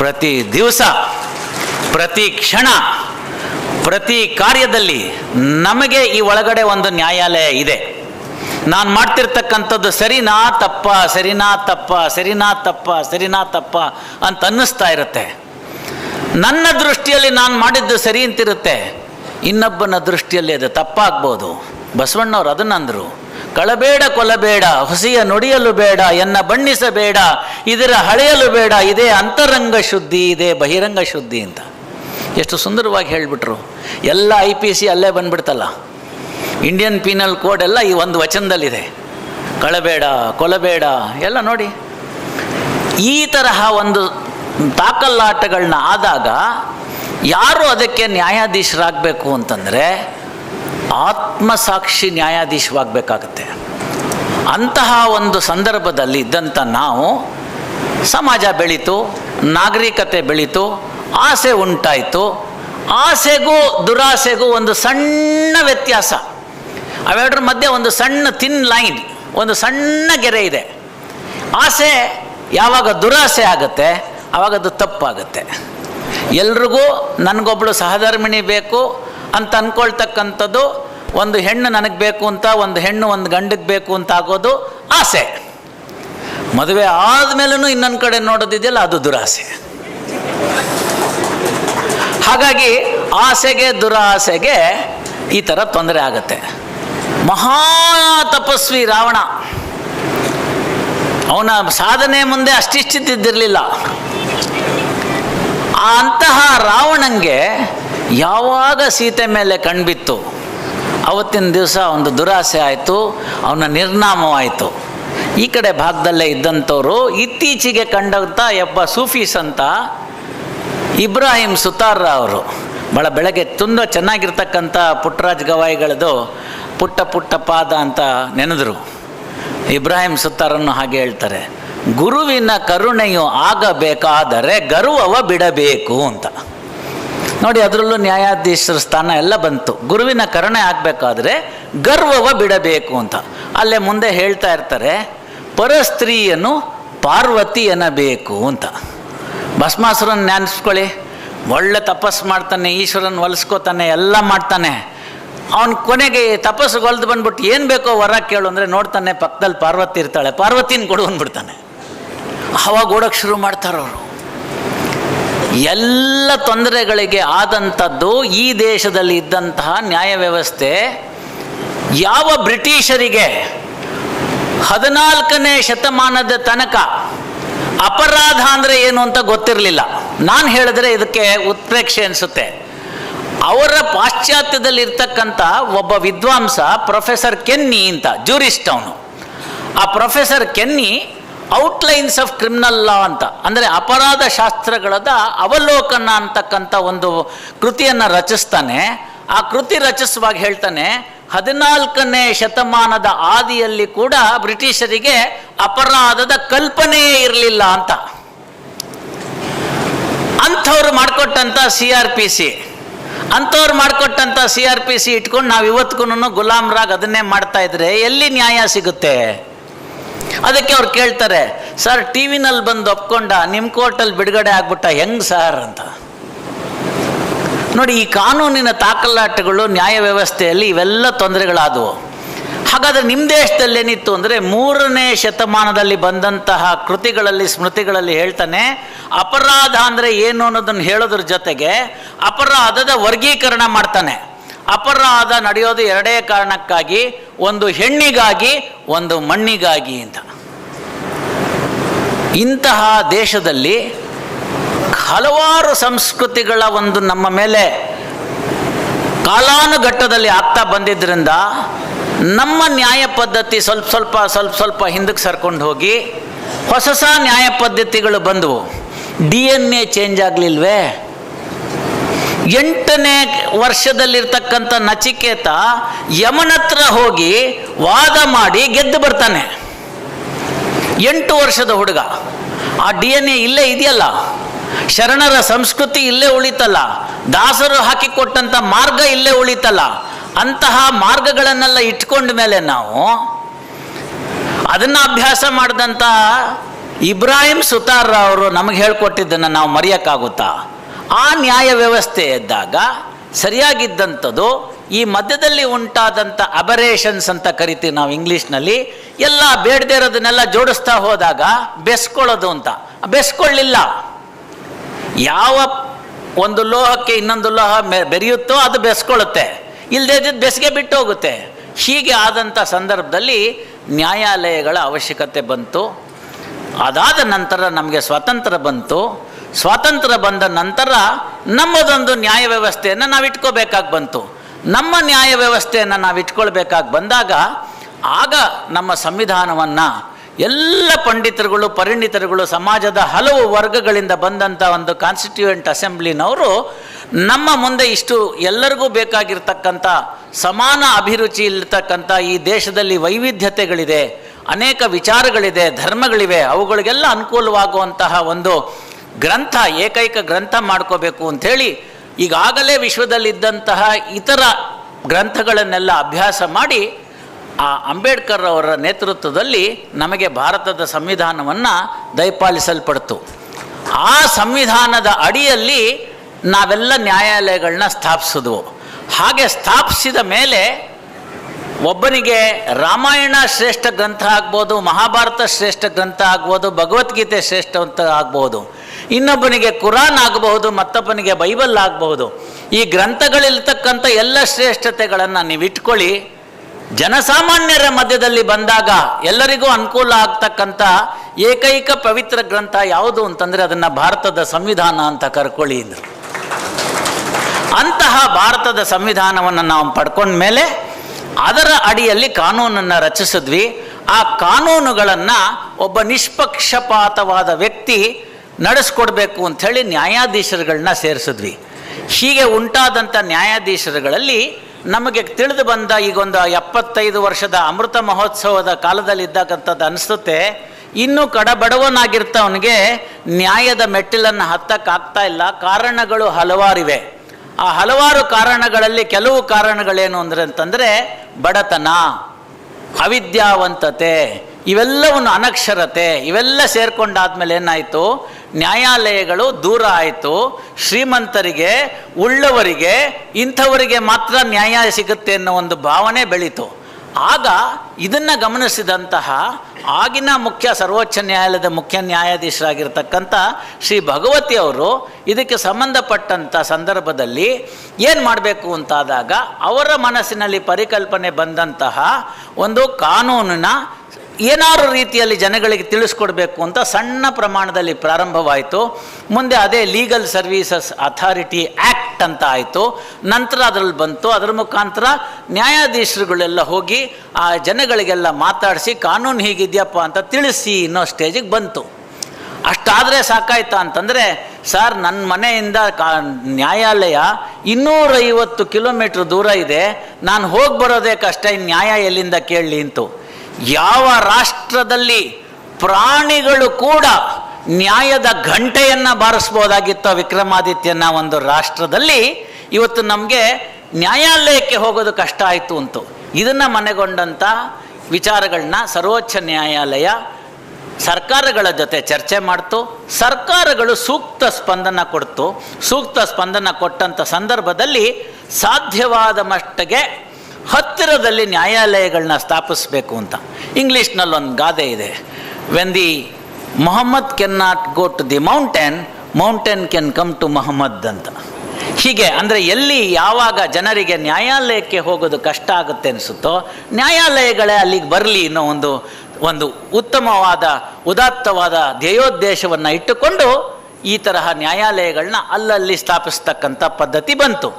ಪ್ರತಿ ದಿವಸ, ಪ್ರತಿ ಕ್ಷಣ, ಪ್ರತಿ ಕಾರ್ಯದಲ್ಲಿ ನಮಗೆ ಈ ಒಳಗಡೆ ಒಂದು ನ್ಯಾಯಾಲಯ ಇದೆ. ನಾನು ಮಾಡ್ತಿರ್ತಕ್ಕಂಥದ್ದು ಸರಿನಾ ತಪ್ಪ ಸರಿನಾ ತಪ್ಪ ಸರಿನಾ ತಪ್ಪ ಸರಿನಾ ತಪ್ಪ ಅಂತ ಅನ್ನಿಸ್ತಾ ಇರುತ್ತೆ. ನನ್ನ ದೃಷ್ಟಿಯಲ್ಲಿ ನಾನು ಮಾಡಿದ್ದು ಸರಿ ಅಂತಿರುತ್ತೆ. ಇನ್ನೊಬ್ಬನ ದೃಷ್ಟಿಯಲ್ಲಿ ಅದು ತಪ್ಪಾಗ್ಬೋದು. ಬಸವಣ್ಣವ್ರು ಅದನ್ನಂದರು ಕಳಬೇಡ ಕೊಲಬೇಡ ಹೊಸಿಯ ನುಡಿಯಲು ಬೇಡ, ಎನ್ನ ಬಣ್ಣಿಸಬೇಡ, ಇದರ ಹಳೆಯಲು ಬೇಡ, ಇದೇ ಅಂತರಂಗ ಶುದ್ಧಿ, ಇದೇ ಬಹಿರಂಗ ಶುದ್ಧಿ ಅಂತ. ಎಷ್ಟು ಸುಂದರವಾಗಿ ಹೇಳಿಬಿಟ್ರು. ಎಲ್ಲ ಐ ಪಿ ಸಿ ಅಲ್ಲೇ ಬಂದ್ಬಿಡ್ತಲ್ಲ. ಇಂಡಿಯನ್ ಪೀನಲ್ ಕೋಡ್ ಎಲ್ಲ ಈ ಒಂದು ವಚನದಲ್ಲಿದೆ. ಕಳಬೇಡ ಕೊಲಬೇಡ ಎಲ್ಲ ನೋಡಿ. ಈ ತರಹ ಒಂದು ತಾಕಲ್ಲಾಟಗಳನ್ನ ಆದಾಗ ಯಾರು ಅದಕ್ಕೆ ನ್ಯಾಯಾಧೀಶರಾಗಬೇಕು ಅಂತಂದರೆ ಆತ್ಮಸಾಕ್ಷಿ ನ್ಯಾಯಾಧೀಶವಾಗಬೇಕಾಗತ್ತೆ. ಅಂತಹ ಒಂದು ಸಂದರ್ಭದಲ್ಲಿ ಇದ್ದಂಥ ನಾವು ಸಮಾಜ ಬೆಳೀತು, ನಾಗರಿಕತೆ ಬೆಳೀತು, ಆಸೆ ಉಂಟಾಯಿತು. ಆಸೆಗೂ ದುರಾಸೆಗೂ ಒಂದು ಸಣ್ಣ ವ್ಯತ್ಯಾಸ. ಅವೆರಡರ ಮಧ್ಯೆ ಒಂದು ಸಣ್ಣ ತಿನ್ ಲೈನ್ ಒಂದು ಸಣ್ಣ ಗೆರೆ ಇದೆ. ಆಸೆ ಯಾವಾಗ ದುರಾಸೆ ಆಗುತ್ತೆ ಆವಾಗ ಅದು ತಪ್ಪಾಗುತ್ತೆ. ಎಲ್ರಿಗೂ ನನಗೊಬ್ಬಳು ಸಹಧರ್ಮಿಣಿ ಬೇಕು ಅಂತ ಅಂದ್ಕೊಳ್ತಕ್ಕಂಥದ್ದು ಒಂದು ಹೆಣ್ಣು ನನಗೆ ಬೇಕು ಅಂತ, ಒಂದು ಹೆಣ್ಣು ಒಂದು ಗಂಡಕ್ಕೆ ಬೇಕು ಅಂತ ಆಗೋದು ಆಸೆ. ಮದುವೆ ಆದಮೇಲೂ ಇನ್ನೊಂದು ಕಡೆ ನೋಡೋದಿದೆಯಲ್ಲ ಅದು ದುರಾಸೆ. ಹಾಗಾಗಿ ಆಸೆಗೆ ದುರಾಸೆಗೆ ಈ ಥರ ತೊಂದರೆ ಆಗುತ್ತೆ. ಮಹಾ ತಪಸ್ವಿ ರಾವಣ. ಅವನ ಸಾಧನೆ ಮುಂದೆ ಅಷ್ಟಿಷ್ಟಿದ್ದಿರಲಿಲ್ಲ. ಅಂತಹ ರಾವಣಂಗೆ ಯಾವಾಗ ಸೀತೆ ಮೇಲೆ ಕಣ್ಬಿತ್ತು? ಅವತ್ತಿನ ದಿವಸ ಒಂದು ದುರಾಸೆ ಆಯಿತು, ಅವನ ನಿರ್ನಾಮವಾಯಿತು. ಈ ಕಡೆ ಭಾಗದಲ್ಲೇ ಇದ್ದಂಥವರು ಇತ್ತೀಚೆಗೆ ಕಂಡಂಥ ಒಬ್ಬ ಸೂಫೀಸ್ ಅಂತ ಇಬ್ರಾಹಿಂ ಸುತಾರ್ರ ಅವರು. ಭಾಳ ಬೆಳಗ್ಗೆ ತುಂಬ ಚೆನ್ನಾಗಿರ್ತಕ್ಕಂಥ ಪುಟ್ಟರಾಜ್ ಗವಾಯಿಗಳದು ಪುಟ್ಟ ಪುಟ್ಟ ಪಾದ ಅಂತ ನೆನೆದರು. ಇಬ್ರಾಹಿಂ ಸುತ್ತಾರನ್ನು ಹಾಗೆ ಹೇಳ್ತಾರೆ, ಗುರುವಿನ ಕರುಣೆಯು ಆಗಬೇಕಾದರೆ ಗರ್ವವ ಬಿಡಬೇಕು ಅಂತ. ನೋಡಿ, ಅದರಲ್ಲೂ ನ್ಯಾಯಾಧೀಶರ ಸ್ಥಾನ ಎಲ್ಲ ಬಂತು. ಗುರುವಿನ ಕರುಣೆ ಆಗಬೇಕಾದ್ರೆ ಗರ್ವವ ಬಿಡಬೇಕು ಅಂತ. ಅಲ್ಲೇ ಮುಂದೆ ಹೇಳ್ತಾ ಇರ್ತಾರೆ, ಪರಸ್ತ್ರೀಯನು ಪಾರ್ವತಿ ಎನ್ನಬೇಕು ಅಂತ. ಭಸ್ಮಾಸುರನ್ ನೆನೆಸ್ಕೊಳ್ಳಿ ಒಳ್ಳೆ ತಪಸ್ಸು ಮಾಡ್ತಾನೆ, ಈಶ್ವರನ್ ಹೊಲಿಸ್ಕೋತಾನೆ ಎಲ್ಲ ಮಾಡ್ತಾನೆ. ಅವನು ಕೊನೆಗೆ ತಪಸ್ಸು ಹೊಲ್ದು ಬಂದ್ಬಿಟ್ಟು ಏನು ಬೇಕೋ ವರ ಕೇಳು ಅಂದರೆ ನೋಡ್ತಾನೆ ಪಕ್ಕದಲ್ಲಿ ಪಾರ್ವತಿ ಇರ್ತಾಳೆ. ಪಾರ್ವತಿನ ಕೊಡು ಅಂದ್ಬಿಡ್ತಾನೆ. ಅವಾಗ ಓಡೋಕ್ಕೆ ಶುರು ಮಾಡ್ತಾರವರು. ಎಲ್ಲ ತೊಂದರೆಗಳಿಗೆ ಆದಂಥದ್ದು ಈ ದೇಶದಲ್ಲಿ ಇದ್ದಂತಹ ನ್ಯಾಯ ವ್ಯವಸ್ಥೆ ಯಾವ ಬ್ರಿಟಿಷರಿಗೆ ಹದಿನಾಲ್ಕನೇ ಶತಮಾನದ ತನಕ ಅಪರಾಧ ಅಂದರೆ ಏನು ಅಂತ ಗೊತ್ತಿರಲಿಲ್ಲ. ನಾನು ಹೇಳಿದ್ರೆ ಇದಕ್ಕೆ ಉತ್ಪ್ರೇಕ್ಷೆ ಅನಿಸುತ್ತೆ. ಅವರ ಪಾಶ್ಚಾತ್ಯದಲ್ಲಿ ಇರ್ತಕ್ಕಂಥ ಒಬ್ಬ ವಿದ್ವಾಂಸ ಪ್ರೊಫೆಸರ್ ಕೆನ್ನಿ ಅಂತ, ಜೂರಿಸ್ಟ್ ಅವನು. ಆ professor Kenny outlines of criminal law ಅಂತ. ಅಂದರೆ ಅಪರಾಧ ಶಾಸ್ತ್ರಗಳದ ಅವಲೋಕನ ಅಂತಕ್ಕಂಥ ಒಂದು ಕೃತಿಯನ್ನು ರಚಿಸ್ತಾನೆ. ಆ ಕೃತಿ ರಚಿಸುವಾಗ ಹೇಳ್ತಾನೆ, ಹದಿನಾಲ್ಕನೇ ಶತಮಾನದ ಆದಿಯಲ್ಲಿ ಕೂಡ ಬ್ರಿಟಿಷರಿಗೆ ಅಪರಾಧದ ಕಲ್ಪನೆಯೇ ಇರಲಿಲ್ಲ ಅಂತ. ಅಂಥವ್ರು ಮಾಡಿಕೊಟ್ಟಂಥ ಸಿ ಆರ್ ಪಿ ಸಿ ಅಂಥವ್ರು ಮಾಡಿಕೊಟ್ಟಂಥ ಸಿ ಆರ್ ಪಿ ಸಿ ಇಟ್ಕೊಂಡು ನಾವು ಇವತ್ತಿಗೂ ಗುಲಾಮ್ರಾಗ್ ಅದನ್ನೇ ಮಾಡ್ತಾ ಇದ್ರೆ ಎಲ್ಲಿ ನ್ಯಾಯ ಸಿಗುತ್ತೆ? ಅದಕ್ಕೆ ಅವ್ರು ಕೇಳ್ತಾರೆ, ಸರ್, ಟಿ ವಿನಲ್ಲಿ ಬಂದು ಒಪ್ಕೊಂಡ ನಿಮ್ಮ ಕೋರ್ಟಲ್ಲಿ ಬಿಡುಗಡೆ ಆಗ್ಬಿಟ್ಟ ಹೆಂಗ್ ಸರ್? ಅಂತ. ನೋಡಿ, ಈ ಕಾನೂನಿನ ತಾಕಲಾಟಗಳು ನ್ಯಾಯ ವ್ಯವಸ್ಥೆಯಲ್ಲಿ ಇವೆಲ್ಲ ತೊಂದರೆಗಳಾದವು. ಹಾಗಾದರೆ ನಿಮ್ಮ ದೇಶದಲ್ಲಿ ಏನಿತ್ತು ಅಂದರೆ, ಮೂರನೇ ಶತಮಾನದಲ್ಲಿ ಬಂದಂತಹ ಕೃತಿಗಳಲ್ಲಿ, ಸ್ಮೃತಿಗಳಲ್ಲಿ ಹೇಳ್ತಾನೆ, ಅಪರಾಧ ಅಂದರೆ ಏನು ಅನ್ನೋದನ್ನು ಹೇಳೋದ್ರ ಜೊತೆಗೆ, ಅಪರಾಧದ ವರ್ಗೀಕರಣ ಮಾಡ್ತಾನೆ. ಅಪರಾಧ ನಡೆಯೋದು ಎರಡೇ ಕಾರಣಕ್ಕಾಗಿ, ಒಂದು ಹೆಣ್ಣಿಗಾಗಿ, ಒಂದು ಮಣ್ಣಿಗಾಗಿ ಅಂತ. ಇಂತಹ ದೇಶದಲ್ಲಿ ಹಲವಾರು ಸಂಸ್ಕೃತಿಗಳ ಒಂದು ನಮ್ಮ ಮೇಲೆ ಕಾಲಾನುಘಟ್ಟದಲ್ಲಿ ಆಗ್ತಾ ಬಂದಿದ್ದರಿಂದ ನಮ್ಮ ನ್ಯಾಯ ಪದ್ಧತಿ ಸ್ವಲ್ಪ ಸ್ವಲ್ಪ ಸ್ವಲ್ಪ ಸ್ವಲ್ಪ ಹಿಂದಕ್ಕೆ ಸರ್ಕೊಂಡು ಹೋಗಿ ಹೊಸ ಹೊಸ ನ್ಯಾಯ ಪದ್ಧತಿಗಳು ಬಂದವು. ಡಿ ಎನ್ ಎ ಚೇಂಜ್ ಆಗಲಿಲ್ವೇ? ಎಂಟನೇ ವರ್ಷದಲ್ಲಿರ್ತಕ್ಕಂಥ ನಚಿಕೇತ ಯಮನತ್ರ ಹೋಗಿ ವಾದ ಮಾಡಿ ಗೆದ್ದು ಬರ್ತಾನೆ. ಎಂಟು ವರ್ಷದ ಹುಡುಗ. ಆ ಡಿ ಎನ್ ಎ ಇಲ್ಲೇ ಇದೆಯಲ್ಲ? ಶರಣರ ಸಂಸ್ಕೃತಿ ಇಲ್ಲೇ ಉಳಿತಲ್ಲ? ದಾಸರು ಹಾಕಿಕೊಟ್ಟಂಥ ಮಾರ್ಗ ಇಲ್ಲೇ ಉಳಿತಲ್ಲ? ಅಂತಹ ಮಾರ್ಗಗಳನ್ನೆಲ್ಲ ಇಟ್ಕೊಂಡ ಮೇಲೆ ನಾವು ಅದನ್ನು ಅಭ್ಯಾಸ ಮಾಡಿದಂಥ ಇಬ್ರಾಹಿಂ ಸುತಾರ್ ಅವರು ನಮಗೆ ಹೇಳ್ಕೊಟ್ಟಿದ್ದನ್ನು ನಾವು ಮರೆಯೋಕ್ಕಾಗುತ್ತಾ? ಆ ನ್ಯಾಯ ವ್ಯವಸ್ಥೆ ಇದ್ದಾಗ ಸರಿಯಾಗಿದ್ದಂಥದ್ದು, ಈ ಮಧ್ಯದಲ್ಲಿ ಉಂಟಾದಂಥ ಅಬರೇಷನ್ಸ್ ಅಂತ ಕರಿತೀವಿ ನಾವು ಇಂಗ್ಲೀಷ್ನಲ್ಲಿ, ಎಲ್ಲ ಬೇಡದೇ ಇರೋದನ್ನೆಲ್ಲ ಜೋಡಿಸ್ತಾ ಹೋದಾಗ ಬೆಸ್ಕೊಳ್ಳೋದು ಅಂತ. ಬೆಸ್ಕೊಳ್ಳಿಲ್ಲ. ಯಾವ ಒಂದು ಲೋಹಕ್ಕೆ ಇನ್ನೊಂದು ಲೋಹ ಬೆರೆಯುತ್ತೋ ಅದು ಬೆಸ್ಕೊಳ್ಳುತ್ತೆ. ಇಲ್ಲದೇ ಇದ್ದಿದ್ದು ಬೆಸ್ಗೆ ಬಿಟ್ಟು ಹೋಗುತ್ತೆ. ಹೀಗೆ ಆದಂಥ ಸಂದರ್ಭದಲ್ಲಿ ನ್ಯಾಯಾಲಯಗಳ ಅವಶ್ಯಕತೆ ಬಂತು. ಅದಾದ ನಂತರ ನಮಗೆ ಸ್ವಾತಂತ್ರ್ಯ ಬಂತು. ಸ್ವಾತಂತ್ರ್ಯ ಬಂದ ನಂತರ ನಮ್ಮದೊಂದು ನ್ಯಾಯ ವ್ಯವಸ್ಥೆಯನ್ನು ನಾವು ಇಟ್ಕೋಬೇಕಾಗಿ ಬಂತು. ನಮ್ಮ ನ್ಯಾಯ ವ್ಯವಸ್ಥೆಯನ್ನು ನಾವು ಇಟ್ಕೊಳ್ಬೇಕಾಗಿ ಬಂದಾಗ ಆಗ ನಮ್ಮ ಸಂವಿಧಾನವನ್ನು ಎಲ್ಲ ಪಂಡಿತರುಗಳು, ಪರಿಣಿತರುಗಳು, ಸಮಾಜದ ಹಲವು ವರ್ಗಗಳಿಂದ ಬಂದಂಥ ಒಂದು ಕಾನ್ಸ್ಟಿಟ್ಯೂಯೆಂಟ್ ಅಸೆಂಬ್ಲಿನವರು ನಮ್ಮ ಮುಂದೆ ಇಷ್ಟು ಎಲ್ಲರಿಗೂ ಬೇಕಾಗಿರ್ತಕ್ಕಂಥ ಸಮಾನ ಅಭಿರುಚಿ ಇರ್ತಕ್ಕಂಥ ಈ ದೇಶದಲ್ಲಿ ವೈವಿಧ್ಯತೆಗಳಿದೆ, ಅನೇಕ ವಿಚಾರಗಳಿದೆ, ಧರ್ಮಗಳಿವೆ, ಅವುಗಳಿಗೆಲ್ಲ ಅನುಕೂಲವಾಗುವಂತಹ ಒಂದು ಗ್ರಂಥ, ಏಕೈಕ ಗ್ರಂಥ ಮಾಡ್ಕೋಬೇಕು ಅಂಥೇಳಿ ಈಗಾಗಲೇ ವಿಶ್ವದಲ್ಲಿದ್ದಂತಹ ಇತರ ಗ್ರಂಥಗಳನ್ನೆಲ್ಲ ಅಭ್ಯಾಸ ಮಾಡಿ ಆ ಅಂಬೇಡ್ಕರ್ ಅವರ ನೇತೃತ್ವದಲ್ಲಿ ನಮಗೆ ಭಾರತದ ಸಂವಿಧಾನವನ್ನು ದಯಪಾಲಿಸಲ್ಪಡ್ತು. ಆ ಸಂವಿಧಾನದ ಅಡಿಯಲ್ಲಿ ನಾವೆಲ್ಲ ನ್ಯಾಯಾಲಯಗಳನ್ನ ಸ್ಥಾಪಿಸಿದ್ವು. ಹಾಗೆ ಸ್ಥಾಪಿಸಿದ ಮೇಲೆ ಒಬ್ಬನಿಗೆ ರಾಮಾಯಣ ಶ್ರೇಷ್ಠ ಗ್ರಂಥ ಆಗ್ಬೋದು, ಮಹಾಭಾರತ ಶ್ರೇಷ್ಠ ಗ್ರಂಥ ಆಗ್ಬೋದು, ಭಗವದ್ಗೀತೆ ಶ್ರೇಷ್ಠ ಅಂತ ಆಗ್ಬೋದು. ಇನ್ನೊಬ್ಬನಿಗೆ ಕುರಾನ್ ಆಗಬಹುದು, ಮತ್ತೊಬ್ಬನಿಗೆ ಬೈಬಲ್ ಆಗಬಹುದು. ಈ ಗ್ರಂಥಗಳಿರ್ತಕ್ಕಂಥ ಎಲ್ಲ ಶ್ರೇಷ್ಠತೆಗಳನ್ನು ನೀವು ಇಟ್ಕೊಳ್ಳಿ ಜನಸಾಮಾನ್ಯರ ಮಧ್ಯದಲ್ಲಿ ಬಂದಾಗ ಎಲ್ಲರಿಗೂ ಅನುಕೂಲ ಆಗ್ತಕ್ಕಂಥ ಏಕೈಕ ಪವಿತ್ರ ಗ್ರಂಥ ಯಾವುದು ಅಂತಂದರೆ ಅದನ್ನು ಭಾರತದ ಸಂವಿಧಾನ ಅಂತ ಕರ್ಕೊಳ್ಳಿ ಅಂದರು. ಅಂತಹ ಭಾರತದ ಸಂವಿಧಾನವನ್ನು ನಾವು ಪಡ್ಕೊಂಡ ಮೇಲೆ ಅದರ ಅಡಿಯಲ್ಲಿ ಕಾನೂನನ್ನು ರಚಿಸಿದ್ವಿ. ಆ ಕಾನೂನುಗಳನ್ನು ಒಬ್ಬ ನಿಷ್ಪಕ್ಷಪಾತವಾದ ವ್ಯಕ್ತಿ ನಡೆಸ್ಕೊಡ್ಬೇಕು ಅಂಥೇಳಿ ನ್ಯಾಯಾಧೀಶರುಗಳನ್ನ ಸೇರಿಸಿದ್ವಿ. ಹೀಗೆ ಉಂಟಾದಂಥ ನ್ಯಾಯಾಧೀಶರುಗಳಲ್ಲಿ ನಮಗೆ ತಿಳಿದು ಬಂದ ಈಗೊಂದು ಎಪ್ಪತ್ತೈದು ವರ್ಷದ ಅಮೃತ ಮಹೋತ್ಸವದ ಕಾಲದಲ್ಲಿ ಇದ್ದಕ್ಕಂಥದ್ದು ಅನಿಸುತ್ತೆ. ಇನ್ನೂ ಕಡಬಡವನಾಗಿರ್ತವನಿಗೆ ನ್ಯಾಯದ ಮೆಟ್ಟಿಲನ್ನು ಹತ್ತಕ್ಕಾಗ್ತಾ ಇಲ್ಲ. ಕಾರಣಗಳು ಹಲವಾರಿವೆ. ಆ ಹಲವಾರು ಕಾರಣಗಳಲ್ಲಿ ಕೆಲವು ಕಾರಣಗಳೇನು ಅಂದರೆ ಅಂತಂದರೆ ಬಡತನ, ಅವಿದ್ಯಾವಂತತೆ ಇವೆಲ್ಲವನ್ನು ಅನಕ್ಷರತೆ, ಇವೆಲ್ಲ ಸೇರ್ಕೊಂಡಾದ್ಮೇಲೆ ಏನಾಯಿತು? ನ್ಯಾಯಾಲಯಗಳು ದೂರ ಆಯಿತು. ಶ್ರೀಮಂತರಿಗೆ, ಉಳ್ಳವರಿಗೆ, ಇಂಥವರಿಗೆ ಮಾತ್ರ ನ್ಯಾಯ ಸಿಗುತ್ತೆ ಅನ್ನೋ ಒಂದು ಭಾವನೆ ಬೆಳೀತು. ಆಗ ಇದನ್ನು ಗಮನಿಸಿದಂತಹ ಆಗಿನ ಮುಖ್ಯ ಸರ್ವೋಚ್ಚ ನ್ಯಾಯಾಲಯದ ಮುಖ್ಯ ನ್ಯಾಯಾಧೀಶರಾಗಿರ್ತಕ್ಕಂಥ ಶ್ರೀ ಭಗವತಿ ಅವರು ಇದಕ್ಕೆ ಸಂಬಂಧಪಟ್ಟಂಥ ಸಂದರ್ಭದಲ್ಲಿ ಏನು ಮಾಡಬೇಕು ಅಂತಾದಾಗ ಅವರ ಮನಸ್ಸಿನಲ್ಲಿ ಪರಿಕಲ್ಪನೆ ಬಂದಂತಹ ಒಂದು ಕಾನೂನಿನ ಏನಾರು ರೀತಿಯಲ್ಲಿ ಜನಗಳಿಗೆ ತಿಳಿಸ್ಕೊಡ್ಬೇಕು ಅಂತ ಸಣ್ಣ ಪ್ರಮಾಣದಲ್ಲಿ ಪ್ರಾರಂಭವಾಯಿತು. ಮುಂದೆ ಅದೇ ಲೀಗಲ್ ಸರ್ವೀಸಸ್ ಅಥಾರಿಟಿ ಆ್ಯಕ್ಟ್ ಅಂತ ಆಯಿತು. ನಂತರ ಅದರಲ್ಲಿ ಬಂತು. ಅದರ ಮುಖಾಂತರ ನ್ಯಾಯಾಧೀಶರುಗಳೆಲ್ಲ ಹೋಗಿ ಆ ಜನಗಳಿಗೆಲ್ಲ ಮಾತಾಡಿಸಿ ಕಾನೂನು ಹೀಗಿದೆಯಪ್ಪ ಅಂತ ತಿಳಿಸಿ ಇನ್ನೋ ಸ್ಟೇಜಿಗೆ ಬಂತು. ಅಷ್ಟಾದರೆ ಸಾಕಾಯ್ತಾ ಅಂತಂದರೆ, ಸರ್ ನನ್ನ ಮನೆಯಿಂದ ಕಾ, ನ್ಯಾಯಾಲಯ ಇನ್ನೂರೈವತ್ತು ಕಿಲೋಮೀಟ್ರ್ ದೂರ ಇದೆ. ನಾನು ಹೋಗಿ ಬರೋದೇ ಕಷ್ಟ. ಇನ್ನು ನ್ಯಾಯ ಎಲ್ಲಿಂದ ಕೇಳಲಿ ಅಂತು. ಯಾವ ರಾಷ್ಟ್ರದಲ್ಲಿ ಪ್ರಾಣಿಗಳು ಕೂಡ ನ್ಯಾಯದ ಘಂಟೆಯನ್ನು ಬಾರಿಸ್ಬೋದಾಗಿತ್ತು ವಿಕ್ರಮಾದಿತ್ಯನ ಒಂದು ರಾಷ್ಟ್ರದಲ್ಲಿ ಇವತ್ತು ನಮಗೆ ನ್ಯಾಯಾಲಯಕ್ಕೆ ಹೋಗೋದು ಕಷ್ಟ ಆಯಿತು ಅಂತು. ಇದನ್ನು ಮನೆಗೊಂಡಂಥ ವಿಚಾರಗಳನ್ನ ಸರ್ವೋಚ್ಚ ನ್ಯಾಯಾಲಯ ಸರ್ಕಾರಗಳ ಜೊತೆ ಚರ್ಚೆ ಮಾಡ್ತು. ಸರ್ಕಾರಗಳು ಸೂಕ್ತ ಸ್ಪಂದನ ಕೊಡ್ತು. ಸೂಕ್ತ ಸ್ಪಂದನ ಕೊಟ್ಟಂಥ ಸಂದರ್ಭದಲ್ಲಿ ಸಾಧ್ಯವಾದ ಮಟ್ಟಿಗೆ ಹತ್ತಿರದಲ್ಲಿ ನ್ಯಾಯಾಲಯಗಳನ್ನ ಸ್ಥಾಪಿಸಬೇಕು ಅಂತ. ಇಂಗ್ಲೀಷ್ನಲ್ಲಿ ಒಂದು ಗಾದೆ ಇದೆ. When the Mohammed can not go to the mountain mountain can come to Mohammed ಅಂತ. ಹೀಗೆ ಅಂದರೆ ಎಲ್ಲಿ ಯಾವಾಗ ಜನರಿಗೆ ನ್ಯಾಯಾಲಯಕ್ಕೆ ಹೋಗೋದು ಕಷ್ಟ ಆಗುತ್ತೆ ಅನಿಸುತ್ತೋ, ನ್ಯಾಯಾಲಯಗಳೇ ಅಲ್ಲಿಗೆ ಬರಲಿ ಅನ್ನೋ ಒಂದು ಒಂದು ಉತ್ತಮವಾದ, ಉದಾತ್ತವಾದ ಧ್ಯೇಯೋದ್ದೇಶವನ್ನು ಇಟ್ಟುಕೊಂಡು ಈ ತರಹ ನ್ಯಾಯಾಲಯಗಳನ್ನ ಅಲ್ಲಲ್ಲಿ ಸ್ಥಾಪಿಸ್ತಕ್ಕಂಥ ಪದ್ಧತಿ ಬಂತು.